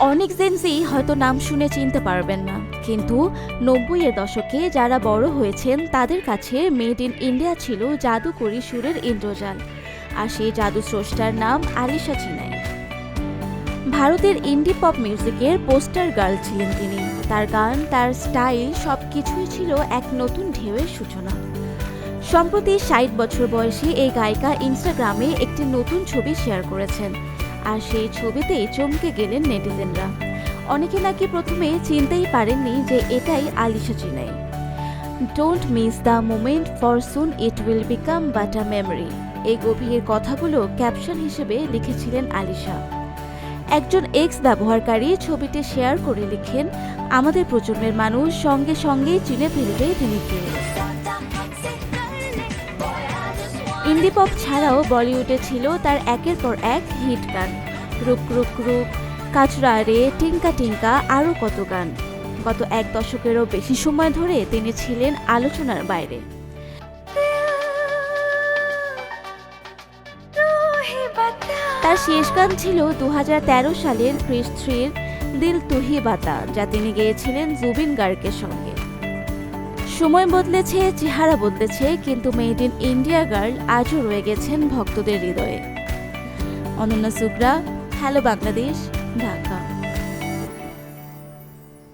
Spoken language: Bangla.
অনেক জেনজি হয়তো নাম শুনে চিনতে পারবেন না। কিন্তু নব্বইয়ের দশকে যারা বড় হয়েছেন, তাদের কাছে মেড ইন ইন্ডিয়া ছিল জাদুকরী সুরের ইন্দ্রজাল। আর সেই জাদু স্রষ্টার নাম আলিশা চিনাই ভারতের ইন্ডি পপ মিউজিকের পোস্টার গার্ল ছিলেন তিনি। তার গান, তার স্টাইল সব কিছুই ছিল এক নতুন ঢেউয়ের সূচনা। সম্প্রতি ষাট বছর বয়সী এই গায়িকা ইনস্টাগ্রামে একটি নতুন ছবি শেয়ার করেছেন। আর সেই ছবিতেই চমকে গেলেন নেটিজেনরা। অনেকে নাকি প্রথমে চিনতেই পারেননি যে এটাই Alisha Chinai. Don't miss the moment for soon it will become but a memory এই গভীর কথাগুলো ক্যাপশন হিসেবে লিখেছিলেন আলিশা। একজন এক্স ব্যবহারকারী ছবিটি শেয়ার করে লিখেন, আমাদের প্রজন্মের মানুষ সঙ্গে সঙ্গেই চিনে ফেলবে তিনি কে ইন্ডি পপ ছাড়াও বলিউডে ছিল তার একের পর এক হিট গান। রুক রুক রুক, কাচরা রে টিঙ্কা টিঙ্কা আরও কত গান। গত এক দশকেরও বেশি সময় ধরে তিনি ছিলেন আলোচনার বাইরে। তার শেষ গান ছিল দু হাজার তেরো সালের ক্রিস থ্রির দিল তুহি বাতা, যা তিনি গেয়েছিলেন জুবিন গার্গের সঙ্গে। সময় বদলেছে, চেহারা বদলেছে, কিন্তু মেড ইন ইন্ডিয়া গার্ল আজও রয়ে গেছেন ভক্তদের হৃদয়ে। অনন্যা সুগ্রা হ্যালো বাংলাদেশ ঢাকা